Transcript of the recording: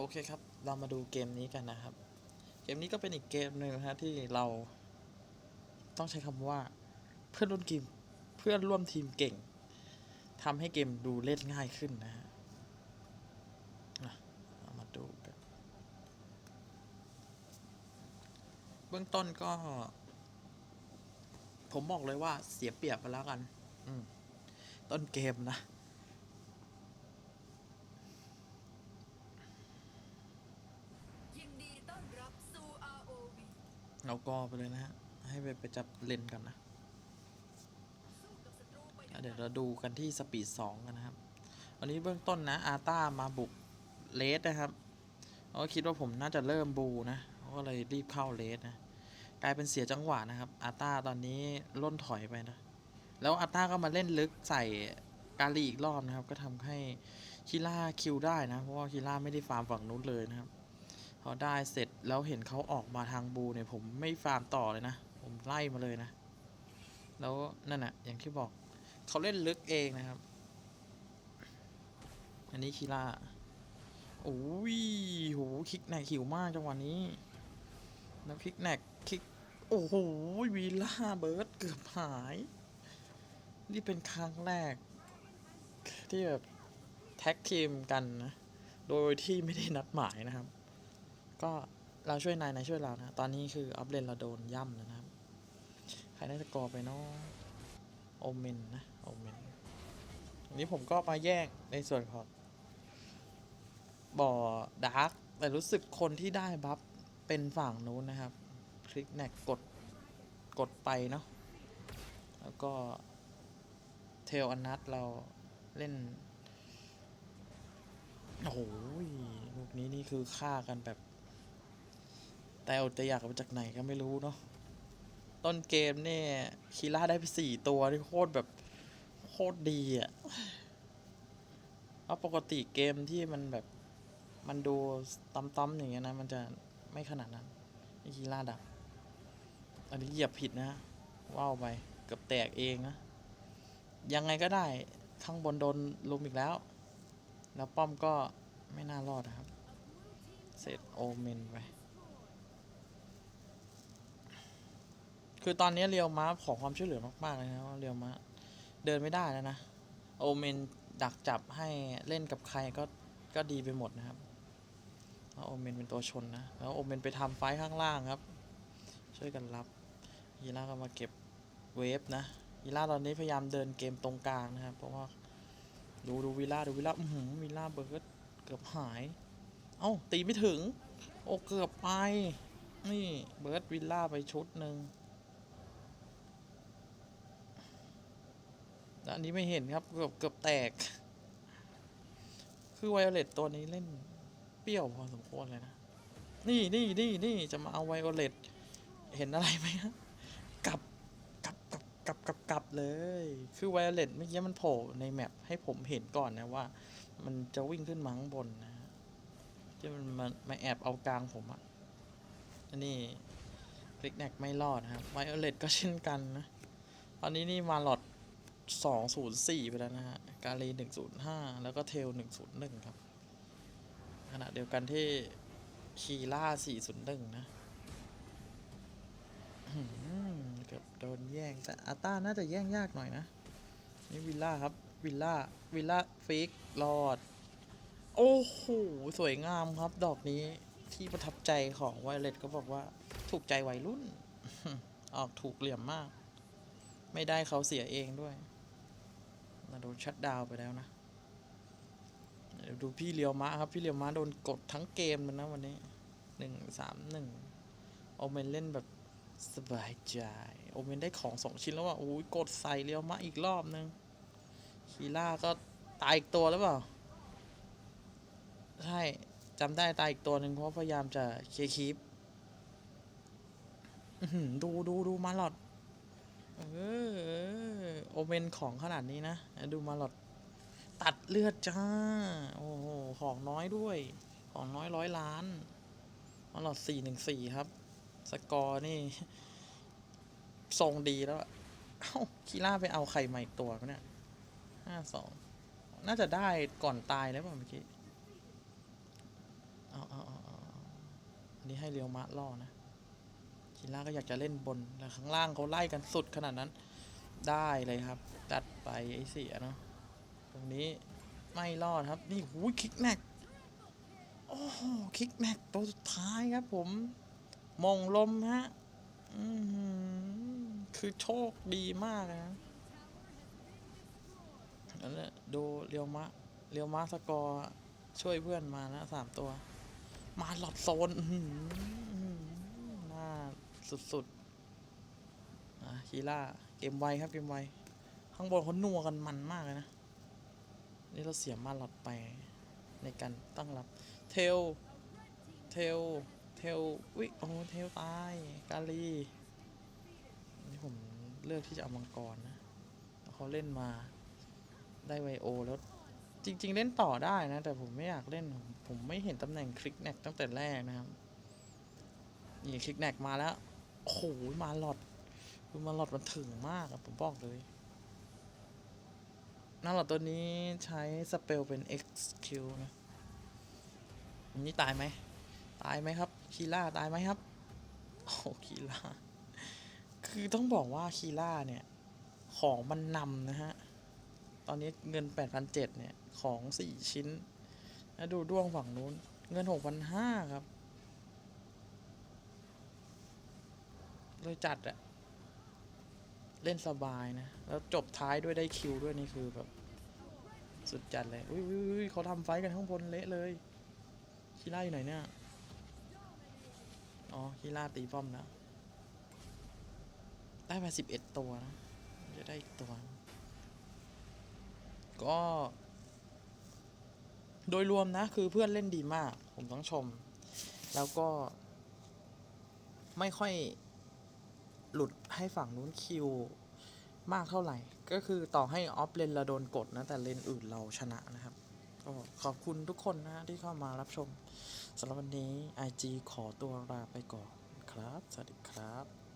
โอเคครับ เรามาดูเกมนี้กันนะครับ เกมนี้ก็เป็นอีกเกมหนึ่งนะฮะที่เรา ต้องใช้คำว่าเพื่อนร่วมทีมเพื่อนร่วมทีมเก่งทำให้เกมดูเล่นง่ายขึ้นนะฮะเรามาดูกันเบื้องต้นก็ ผมบอกเลยว่าเสียเปรียบไปแล้วกัน อืม ต้นเกมนะ ยินดีต้อนรับสู่ ROV เราก็ไปเลยนะฮะ ให้ไปไปจับเลนกันนะ เดี๋ยวเราดูกันที่สปีดสองกันนะครับ วันนี้เบื้องต้นนะอาต้ามาบุกเลสนะครับเขาก็คิดว่าผมน่าจะเริ่มบูนะเขาก็เลยรีบเข้าเลสนะ กลายเป็นเสียจังหวะนะครับ อาต้าตอนนี้ล่นถอยไปนะ แล้วอาต้าก็มาเล่นลึกใส่กาลีอีกรอบนะครับ ก็ทำให้คิล่าคิวได้นะ เพราะว่าคิล่าไม่ได้ฟาร์มฝั่งนู้นเลยนะครับ พอได้เสร็จแล้วเห็นเขาออกมาทางบูเนี่ยผมไม่ฟาร์มต่อเลยนะ ผมไล่มาเลยนะ แล้วนั่นน่ะอย่างที่บอกเขาเล่นลึกเองนะครับ อันนี้คีล่าโอ้ยโหคิกแนกหิวมากจังหวะนี้แล้วคิกแนกคิกโอ้โหวีล่าเบิร์ดเกือบหาย นี่เป็นครั้งแรก ที่แบบแท็กทีมกันนะ โดยที่ไม่ได้นัดหมายนะครับ ก็เราช่วยนายนายช่วยเรานะ ตอนนี้คืออัพเลนเราโดนย่ำแล้วนะครับ ใครได้สกอร์ไปเนาะโอเมนนะโอเมนอันนี้ผมก็มาแยกในส่วนของบ่อดาร์กแต่รู้สึกคนที่ได้บัฟเป็นฝั่งนู้นนะครับ คลิกแนกกดกดไปเนาะแล้วก็เทลอนัทเราเล่น โอ้โหลูกนี้นี่คือฆ่ากันแบบ แต่เอาแต่อยากเอามาจากไหนก็ไม่รู้เนาะต้นเกมเนี่ยคีล่าได้ไปสี่ตัวที่โคตรแบบโคตรดีอะ่ะเพราะปกติเกมที่มันแบบมันดูต้อมๆอย่างเงี้ยนะ มันจะไม่ขนาดนั้นนี่คีล่าดับ อันนี้เหยียบผิดนะว่าวไปเกือบแตกเองนะ ยังไงก็ได้ข้างบนโดนลุมอีกแล้ว แล้วป้อมก็ไม่น่ารอดนะครับ เสร็จโอเมนไป คือตอนนี้เรียวม้าขอความช่วยเหลือมากๆเลยนะว่าเรียวม้าเดินไม่ได้แล้วนะ โอเมนดักจับให้เล่นกับใครก็ก็ดีไปหมดนะครับเพราะโอเมนเป็นตัวชนนะ แล้วโอเมนไปทำไฟข้างล่างครับ ช่วยกันรับยีล่าก็มาเก็บเวฟนะยีล่าตอนนี้พยายามเดินเกมตรงกลางนะครับ เพราะว่าดูดูวิล่าดูวิล่าอือหือวิล่าเบิร์ดเกือบหาย เอ้าตีไม่ถึง โอ้เกือบไป นี่เบิร์ดวิลล่าไปชุดหนึ่ง แล้วอันนี้ไม่เห็นครับ เกือบเกือบแตก คือไวโอเลตตัวนี้เล่นเปรี้ยวพอสมควรเลยนะ นี่นี่นี่นี่จะมาเอาไวโอเลตเห็นอะไรไหมฮะกลับกลับกลับกลับกลับกลับเลย คือไวโอเลตเมื่อกี้มันโผล่ในแมปให้ผมเห็นก่อนนะว่า มันจะวิ่งขึ้นมาข้างบนนะฮะที่มันมามาแอบเอากลางผมอะอันนี้คลิกแนกไม่รอดครับไวโอเลตก็เช่นกันนะ ตอนนี้นี่มาหลอด 204 ไปแล้วนะฮะ กาลี105 แล้วก็เทล 101 ครับ ขณะเดียวกันที่คีล่า 401 นะเกือบโดนแย่ง แต่อาต้าน่าจะแย่งยากหน่อยนะ นี่วิลล่าครับ วิลล่า วิลล่าฟิกรอด โอ้โห สวยงามครับ ดอกนี้ที่ประทับใจของไวเลตก็บอกว่า ถูกใจวัยรุ่น ออกถูกเหลี่ยมมาก ไม่ได้เขาเสียเองด้วย โดนชัดดาวไปแล้วนะเดี๋ยวดูพี่เลียวมะครับพี่เลียวมะโดนกดทั้งเกมเลยนะวันนี้หนึ่งสามหนึ่งโอเมนเล่นแบบสบายใจโอเมนได้ของสองชิ้นแล้วว่ะโอ้ยกดใส่เลียวมะอีกรอบนึงคีล่าก็ตายอีกตัวหรือเปล่าใช่จำได้ตายอีกตัวหนึ่งเพราะพยายามจะเคลียร์คีปดูดูดูมาหลอด เมนของขนาดนี้นะ ดูมาหลอดตัดเลือดจ้า โอ้โห ของน้อยด้วย ของน้อยร้อยล้าน มาหลอดสี่หนึ่งสี่ครับ สกอร์นี่ ทรงดีแล้ว เอ้าคีล่าไปเอาใครมาอีกตัวเนี่ยห้าสอง น่าจะได้ก่อนตายแล้วป่ะเมื่อกี้ เอนี่ให้เรียวมะล่อนะคีล่าก็อยากจะเล่นบนแล้วข้างล่างเขาไล่กันสุดขนาดนั้น ได้เลยครับ จัดไปไอ้เสียเนาะตรงนี้ไม่รอดครับ นี่หูยคิกแนกโอ้โหคิกแนกตัวสุดท้ายครับผมมองลมฮะอือหือคือโชคดีมากนะนั่นแหละดูเรียวมะเรียวมะสกอร์ช่วยเพื่อนมานะสามตัว มาหลอดโซนอื้อหือหน้าสุดๆอะคีล่า เกมไวครับเกมไวข้างบนเขานัวกันมันมากเลยนะ นี่เราเสียมาหลอดไปในการตั้งรับ เทล เทล เทลวิโอ้เทลตาย กาลีนี่ผมเลือกที่จะเอามังกรนะเขาเล่นมาได้ไวโอแล้วจริง ๆ เล่นต่อได้นะ แต่ผมไม่อยากเล่น ผมผมไม่เห็นตำแหน่งคลิกแนกตั้งแต่แรกนะครับ นี่คลิกแนกมาแล้วโอ้โหมาหลอด คือมาหลอดมันถึงมากอะผมบอกเลยนาหลอดตัวนี้ใช้สเปลเป็น XQ นะอันนี้ตายไหม ตายไหมครับคีล่าตายไหมครับ โอ้โหคีล่า คือต้องบอกว่าคีล่าเนี่ย ของมันนำนะฮะ ตอนนี้เงิน 8,700 เนี่ย ของ 4 ชิ้น แล้วดูด้วงฝั่งนู้น เงิน 6,500 ครับ เลยจัดอะ เล่นสบายนะ แล้วจบท้ายด้วยได้คิวด้วยนี่คือแบบ สุดจัดเลยอุ้ยเขาทำไฟกันข้างบนเละเลยคีล่าอยู่ไหนเนี่ย อ๋อคีล่าตีป้อมแล้วได้มาสิบเอ็ดตัวนะ จะได้อีกตัว ก็ โดยรวมนะ คือเพื่อนเล่นดีมาก ผมต้องชม แล้วก็ ไม่ค่อย หลุดให้ฝั่งนู้นคิวมากเท่าไหร่ ก็คือต่อให้ออฟเลนเราโดนกดนะ แต่เลนอื่นเราชนะนะครับก็ขอบคุณทุกคนนะที่เข้ามารับชมสำหรับวันนี้ IG ขอตัวลาไปก่อนครับ สวัสดีครับ